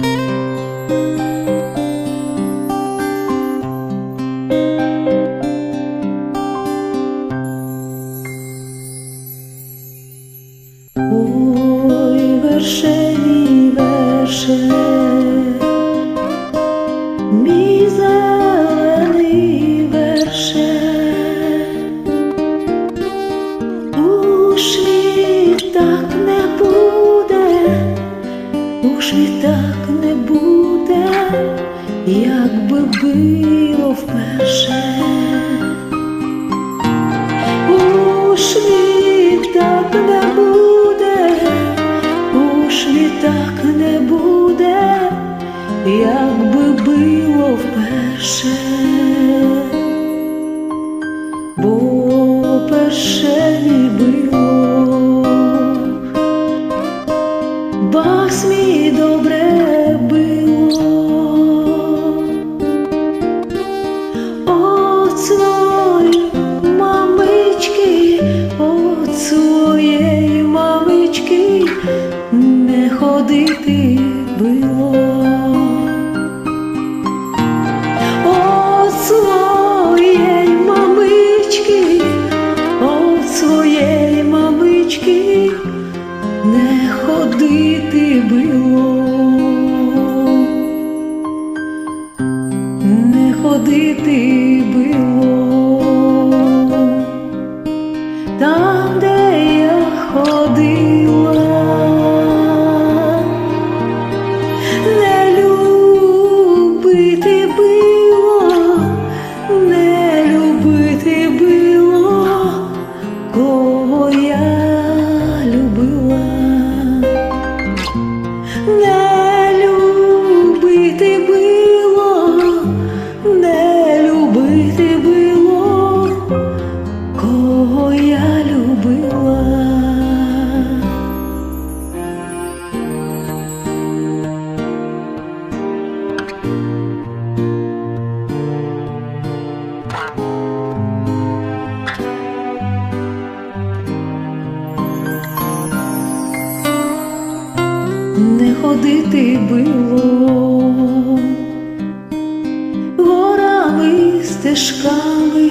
Ой, вершені верше, мій зелений верше, уж так не від так не буде, якби було вперше. Уж від так не буде, уж від так не буде, якби було своєї мамички не ходити було 不要 ходити було горами стежками,